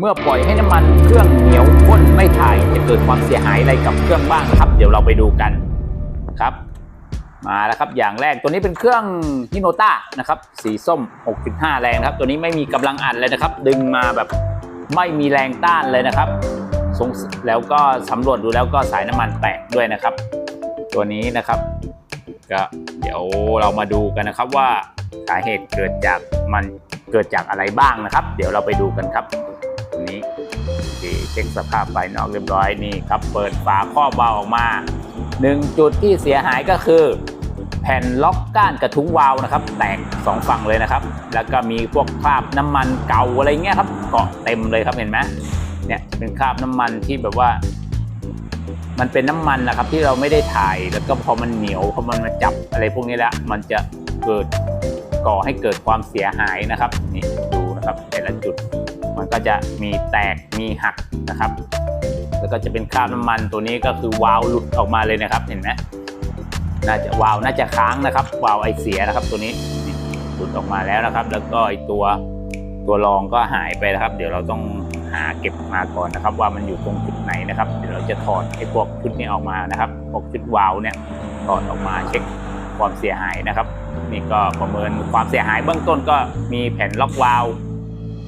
เมื่อปล่อยให้น้ำมันเครื่องเหนียวข้นไม่ถ่ายจะเกิดความเสียหายอะไรกับเครื่องบ้างครับเดี๋ยวเราไปดูกันครับ มาแล้วครับอย่างแรกตัวนี้เป็นเครื่องฮิโนต้านะครับสีส้ม 6.5 แรงครับ ตัวนี้ไม่มีกำลังอัดเลยนะครับ ดึงมาแบบไม่มีแรงต้านเลยนะครับแล้วก็สำรวจดูแล้วก็สายน้ำมันแตกด้วยนะครับ ตัวนี้นะครับก็เดี๋ยวเรามาดูกันนะครับว่าสาเหตุเกิดจากมันเกิดจากอะไรบ้างนะครับ เดี๋ยวเราไปดูกันครับ ช็คสภาพภายนอกเรียบร้อยนี่ครับ เปิดฝาครอบวาออกมาหนึ่งจุดที่เสียหายก็คือ แผ่นล็อกก้านกระทุ้งวาล์วนะครับ แตกสองฝั่งเลยนะครับ แล้วก็มีพวกคราบน้ำมันเก่าอะไรเงี้ยครับเกาะเต็มเลยครับเห็นไหมเนี่ยเป็นคราบน้ำมันที่แบบว่า มันเป็นน้ำมันนะครับที่เราไม่ได้ถ่ายแล้วก็พอมันเหนียวพอมันมาจับอะไรพวกนี้แล้วมันจะเกิดก่อให้เกิดความเสียหายนะครับนี่ดูนะครับแต่ละจุด มันก็จะมีแตกมีหักนะครับ แล้วก็จะเป็นคราบน้ำมันตัวนี้ก็คือวาล์วหลุดออกมาเลยนะครับ เห็นไหมน่าจะวาล์วน่าจะค้างนะครับ วาล์วไอเสียนะครับ ตัวนี้หลุดออกมาแล้วนะครับ แล้วก็ไอตัวตัวรองก็หายไปนะครับ เดี๋ยวเราต้องหาเก็บมาก่อนนะครับ ว่ามันอยู่ตรงจุดไหนนะครับ เดี๋ยวเราจะถอดไอพวกชุดนี้ออกมานะครับพวกชุดวาล์วเนี่ยถอดออกมาเช็คความเสียหายนะครับ นี่ก็ประเมินความเสียหายเบื้องต้นก็มีแผ่นล็อกวาล์ว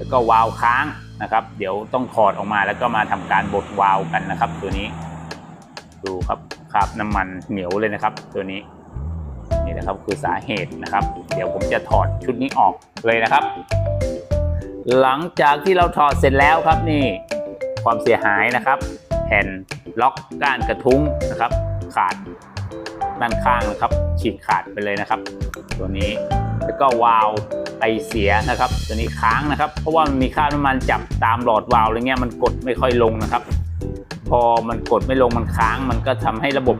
แล้วก็วาล์วค้างนะครับ เดี๋ยวต้องถอดออกมาแล้วก็มาทำการบดวาล์วกันนะครับ ตัวนี้ ดูครับคราบน้ำมันเหนียวเลยนะครับ ตัวนี้นี่นะครับคือสาเหตุนะครับ เดี๋ยวผมจะถอดชุดนี้ออกเลยนะครับ หลังจากที่เราถอดเสร็จแล้วครับนี่ความเสียหายนะครับ แผ่นล็อกก้านกระทุ้งนะครับ ขาด ด้านข้างนะครับฉีกขาดไปเลยนะครับ ตัวนี้แล้วก็วาล์วไอเสียนะครับ ตัวนี้ค้างนะครับ เพราะว่ามันมีคราน้ำมันจับตามหลอดวาล์วอะไรเงี้ยมันกดไม่ค่อยลงนะครับ พอมันกดไม่ลงมันค้าง มันก็ทำให้ระบบ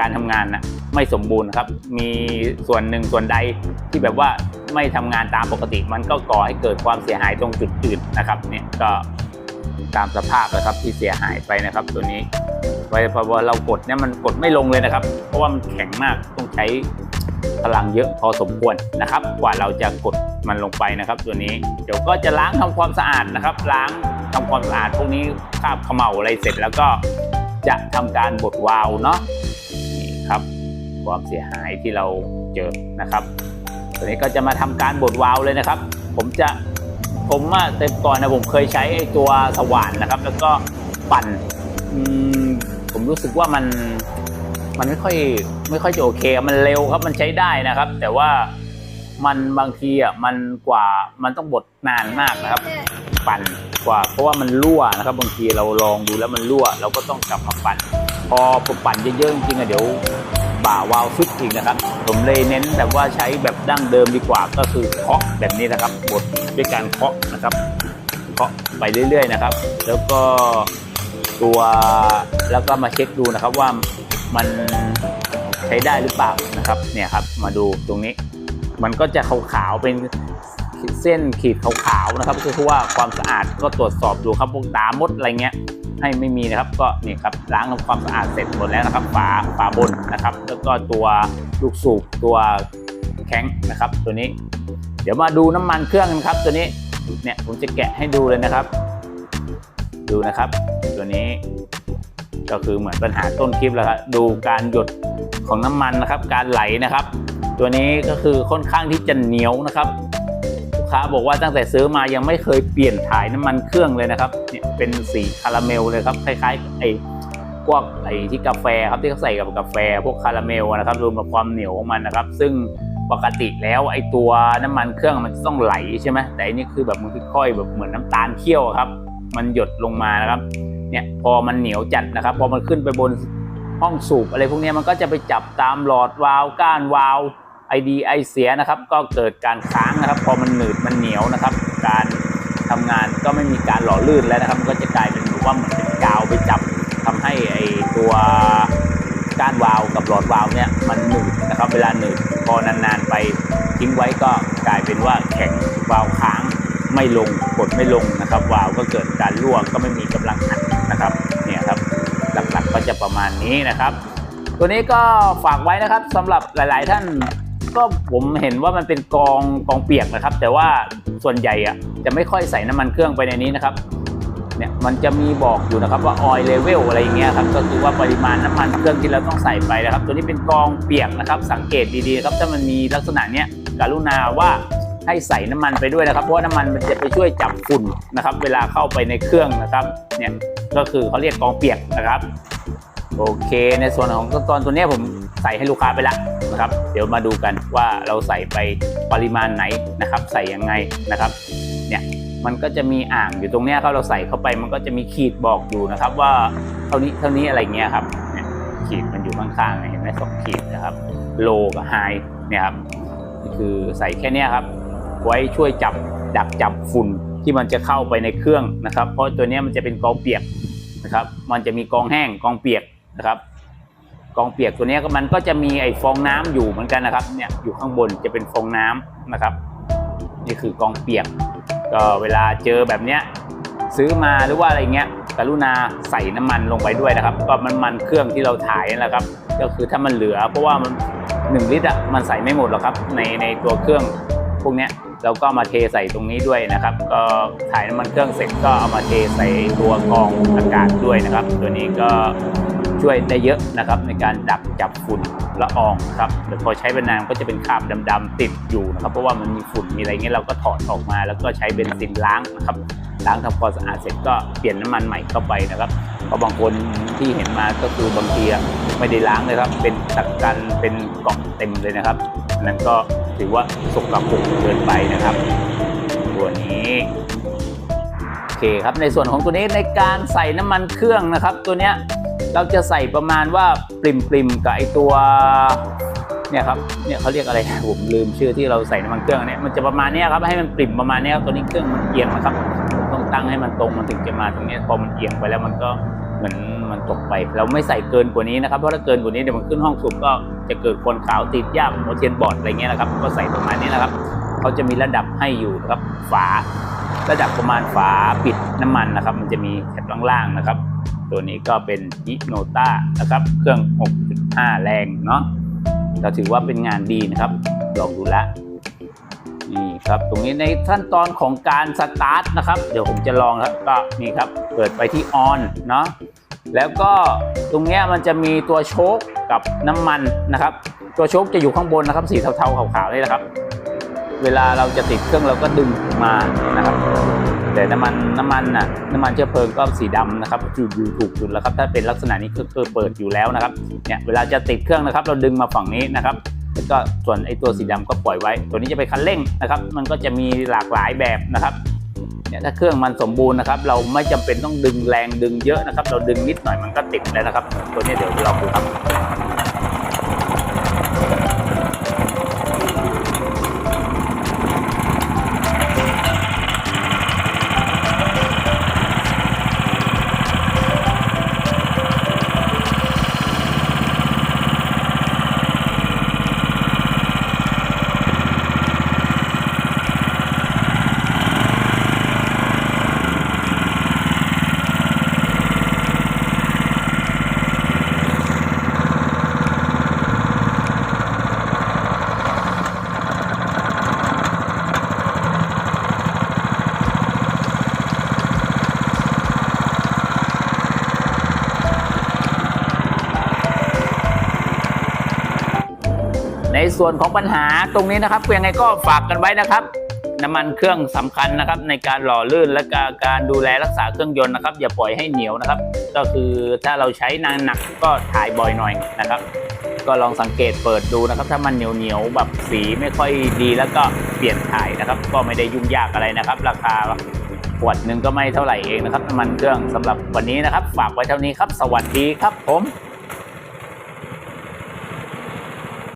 การทำงานนะไม่สมบูรณ์ครับ มีส่วนหนึ่งส่วนใดที่แบบว่าไม่ทำงานตามปกติ มันก็ก่อให้เกิดความเสียหายตรงจุดอื่นนะครับเนี่ยก็ ตามสภาพนะครับที่เสียหายไปนะครับ ตัวนี้ ไว้พอเรากดเนี่ยมันกดไม่ลงเลยนะครับ เพราะว่ามันแข็งมากต้องใช้พลังเยอะพอสมควรนะครับ กว่าเราจะกดมันลงไปนะครับ ตัวนี้เดี๋ยวก็จะล้างทำความสะอาดนะครับ ล้างทำความสะอาดพวกนี้คราบเขม่าอะไรเสร็จแล้วก็จะทำการบดวาล์วเนาะนี่ครับความเสียหายที่เราเจอนะครับ ตัวนี้ก็จะมาทำการบดวาล์วเลยนะครับ ผมจะ ผมว่าแต่ก่อนนะผมเคยใช้ไอ้ตัวสว่านนะครับ แล้วก็ปั่นอืมผมรู้สึกว่ามันมันไม่ค่อยไม่ค่อยจะโอเค มันเร็วครับมันใช้ได้นะครับ แต่ว่ามันบางทีอะมันกว่ามันต้องบดนานมากนะครับ ปั่นกว่า เพราะว่ามันรั่วนะครับ บางทีเราลองดูแล้วมันรั่ว เราก็ต้องกลับมาปั่น พอปั่นเยอะๆจริงๆอะเดี๋ยว บ่าวาวซุดอีกนะครับ ผมเลยเน้นแบบว่าใช้แบบดั้งเดิมดีกว่าก็คือเคาะแบบนี้นะครับบดด้วยการเคาะนะครับเคาะไปเรื่อย ๆ นะครับ แล้วก็ตัวแล้วก็มาเช็คดูนะครับว่ามันใช้ได้หรือเปล่านะครับเนี่ยครับมาดูตรงนี้ มันก็จะขาวๆเป็นเส้นขีดขาวๆนะครับคือว่าความสะอาดก็ตรวจสอบดูครับพวกตามดอะไรเงี้ย ให้ไม่มีนะครับ ก็นี่ครับล้างทำความสะอาดเสร็จหมดแล้วนะครับ ฝาฝาบนนะครับ แล้วก็ตัวลูกสูบตัวแข็งนะครับ ตัวนี้ เดี๋ยวมาดูน้ำมันเครื่องกันครับ ตัวนี้เนี่ยผมจะแกะให้ดูเลยนะครับ ดูนะครับ ตัวนี้ก็คือเหมือนปัญหาต้นคลิปแล้วครับดูการหยดของน้ำมันนะครับ การไหลนะครับ ตัวนี้ก็คือค่อนข้างที่จะเหนียวนะครับ ค้าบอกว่าตั้งแต่ซื้อมายังไม่เคยเปลี่ยนถ่ายน้ำมันเครื่องเลยนะครับเนี่ยเป็นสีคาราเมลเลยครับคล้ายๆไอ้พวกไอ้ที่กาแฟครับที่เขาใส่กับกาแฟ พวกคาราเมลนะครับรวมกับความเหนียวของมันนะครับ ซึ่งปกติแล้วไอ้ตัวน้ำมันเครื่องมันจะต้องไหลใช่ไหมแต่อันนี่คือแบบมันค่อยๆแบบเหมือนน้ำตาลเคี่ยวครับ มันหยดลงมานะครับเนี่ยพอมันเหนียวจัดนะครับ พอมันขึ้นไปบนห้องสูบอะไรพวกนี้มันก็จะไปจับตามหลอดวาล์วก้านวาล์ว ไอดีไอเสียนะครับ ก็เกิดการค้างนะครับ พอมันหนืดมันเหนียวนะครับ การทำงานก็ไม่มีการหล่อลื่นแล้วนะครับ ก็จะกลายเป็นว่าเหมือนเป็นกาวไปจับทำให้ไอตัวก้านวาล์วกับหลอดวาล์วเนี่ยมันหนืดนะครับ เวลาหนืดพอนานๆไปทิ้งไว้ก็กลายเป็นว่าแข็งวาล์วค้างไม่ลงกดไม่ลงนะครับวาล์วก็เกิดการรั่วก็ไม่มีกำลังอัดนะครับเนี่ยครับหลักๆก็จะประมาณนี้นะครับ ตัวนี้ก็ฝากไว้นะครับสำหรับหลาย ๆ ท่าน ก็ผมเห็นว่ามันเป็นกองกองเปียกนะครับ แต่ว่าส่วนใหญ่อะจะไม่ค่อยใส่น้ำมันเครื่องไปในนี้นะครับเนี่ยมันจะมีบอกอยู่นะครับว่า oil level อะไรอย่างเงี้ยครับก็คือว่าปริมาณน้ำมันเครื่องที่เราต้องใส่ไปนะครับ ตัวนี้เป็นกองเปียกนะครับ สังเกตดีๆครับถ้ามันมีลักษณะเนี้ยกรุณาว่าให้ใส่น้ำมันไปด้วยนะครับ เพราะว่าน้ำมันมันจะไปช่วยจับฝุ่นนะครับ เวลาเข้าไปในเครื่องนะครับเนี่ยก็คือเขาเรียกกองเปียกนะครับ โอเค ในส่วนของตอนตัวนี้ผม ใส่ให้ลูกค้าไปแล้วนะครับ เดี๋ยวมาดูกันว่าเราใส่ไปปริมาณไหนนะครับ ใส่ยังไงนะครับเนี่ยมันก็จะมีอ่างอยู่ตรงเนี้ยครับเราใส่เข้าไปมันก็จะมีขีดบอกอยู่นะครับ ว่าเท่านี้เท่านี้อะไรเงี้ยครับเนี่ยขีดมันอยู่ข้างๆเห็นไหมสองขีดนะครับโลกับไฮเนี่ยครับคือใส่แค่เนี้ยครับ ไว้ช่วยจับดักจับฝุ่นที่มันจะเข้าไปในเครื่องนะครับ เพราะตัวเนี้ยมันจะเป็นกองเปียกนะครับ มันจะมีกองแห้งกองเปียกนะครับ กองเปียกตัวนี้ก็มันก็จะมีไอ้ฟองน้ำอยู่เหมือนกันนะครับเนี่ยอยู่ข้างบนจะเป็นฟองน้ำนะครับ นี่คือกองเปียก ก็เวลาเจอแบบเนี้ยซื้อมาหรือว่าอะไรเงี้ยกรุณาใส่น้ำมันลงไปด้วยนะครับ ก็มันมันเครื่องที่เราถ่ายนั่นแหละครับ ก็คือถ้ามันเหลือ เพราะว่ามันหนึ่งลิตรอะมันใส่ไม่หมดหรอกครับ ในในตัวเครื่องพวกเนี้ยเราก็มาเทใส่ตรงนี้ด้วยนะครับ ก็ถ่ายน้ำมันเครื่องเสร็จก็เอามาเทใส่ตัวกองอากาศด้วยนะครับ ตัวนี้ก็ ช่วยได้เยอะนะครับในการดักจับฝุ่นละอองครับแต่พอใช้ไปนนานก็จะเป็นคราบดำๆติดอยู่นะครับเพราะว่ามันมีฝุ่นมีอะไรเงี้ยเราก็ถอดออกมา แล้วก็ใช้เบนซินล้างนะครับล้างทำความสะอาดเสร็จก็เปลี่ยนน้ำมันใหม่เข้าไปนะครับเพราะบางคนที่เห็นมาก็คือบางทีไม่ได้ล้างเลยครับ เป็นตักกันเป็นกล่องเต็มเลยนะครับนนั้นก็ถือว่าสกปรกเกินไปนะครับ ตัวนี้โอเคครับในส่วนของตัวนี้ในการใส่น้ำมันเครื่องนะครับ ตัวเนี้ย เราจะใส่ประมาณว่าปริมปริมกับไอตัวเนี่ยครับเนี่ยเขาเรียกอะไรผมลืมชื่อที่เราใส่น้ำมันเครื่องเนี่ยมันจะประมาณนี้ครับให้มันปริมประมาณนี้ตัวนี้เครื่องมันเอียงนะครับต้องตั้งให้มันตรงมันถึงจะมาตรงนี้พอมันเอียงไปแล้วมันก็เหมือนมันตกไป เราไม่ใส่เกินกว่านี้นะครับเพราะถ้าเกินกว่านี้เดี๋ยวมันขึ้นห้องสูบก็จะเกิดควันขาวติดยากโมเทียนบอร์ดอะไรเงี้ยนะครับก็ใส่ประมาณนี้นะครับเขาจะมีระดับให้อยู่นะครับฝาระดับประมาณฝาปิดน้ำมันนะครับ มันจะมีแถบล่างๆนะครับ ตัวนี้ก็เป็นยิโนต้านะครับ เครื่อง 6.5 แรงเนาะเราถือว่าเป็นงานดีนะครับ ลองดูละนี่ครับ ตรงนี้ในขั้นตอนของการสตาร์ทนะครับ เดี๋ยวผมจะลองครับ ก็นี่ครับ เปิดไปที่ออนเนาะ แล้วก็ตรงนี้มันจะมีตัวโชคกับน้ำมันนะครับ ตัวโชคจะอยู่ข้างบนนะครับ สีเทาๆขาวๆนี่นะครับ เวลาเราจะติดเครื่องเราก็ดึงมานะครับ แต่น้ำมันน้ำมันน่ะน้ำมันเชื้อเพลิงก็สีดำนะครับอยู่อยู่ถูกจุดแล้วครับถ้าเป็นลักษณะนี้คือคือเปิดอยู่แล้วนะครับเนี่ยเวลาจะติดเครื่องนะครับ เราดึงมาฝั่งนี้นะครับแล้วก็ส่วนไอ้ตัวสีดำก็ปล่อยไว้ ตัวนี้จะเป็นคันเร่งนะครับ มันก็จะมีหลากหลายแบบนะครับเนี่ยถ้าเครื่องมันสมบูรณ์นะครับ เราไม่จำเป็นต้องดึงแรงดึงเยอะนะครับ เราดึงนิดหน่อยมันก็ติดแล้วนะครับ ตัวนี้เดี๋ยวลองดูครับ ส่วนของปัญหาตรงนี้นะครับยังไงก็ฝากกันไว้นะครับ น้ำมันเครื่องสำคัญนะครับ ในการหล่อลื่นและการการดูแลรักษาเครื่องยนต์นะครับ อย่าปล่อยให้เหนียวนะครับ ก็คือถ้าเราใช้นานหนักก็ถ่ายบ่อยหน่อยนะครับ ก็ลองสังเกตเปิดดูนะครับ ถ้ามันเหนียวเหนียวๆแบบสีไม่ค่อยดีแล้วก็เปลี่ยนถ่ายนะครับ ก็ไม่ได้ยุ่งยากอะไรนะครับ ราคาขวดหนึ่งก็ไม่เท่าไหร่เองนะครับน้ำมันเครื่องสำหรับวันนี้นะครับ ฝากไว้เท่านี้ครับ สวัสดีครับผม